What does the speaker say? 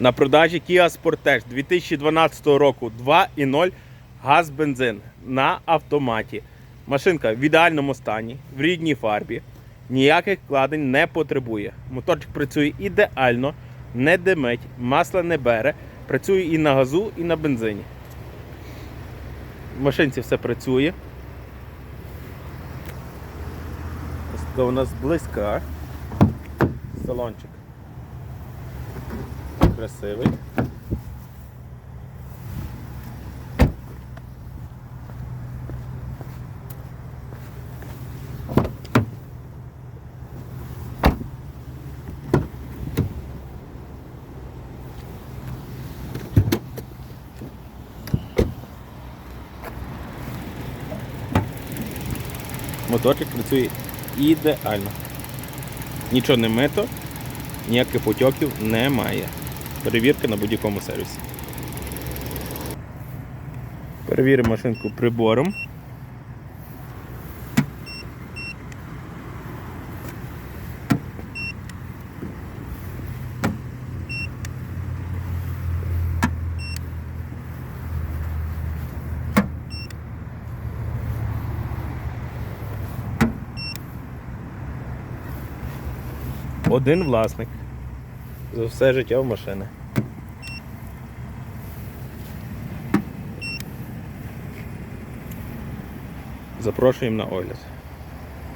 На продажі Kia Sportage 2012 року 2.0 газ бензин на автоматі. Машинка в ідеальному стані, в рідній фарбі, ніяких вкладень не потребує. Моторчик працює ідеально, не димить, масла не бере, працює і на газу, і на бензині. В машинці все працює. Ось така у нас близька. Салончик красивий. Моторчик працює ідеально. Нічого не мито, ніяких потьоків немає. Перевірка на будь-якому сервісі. Перевіримо машинку прибором. Один власник за все життя в машини. Запрошуємо на огляд.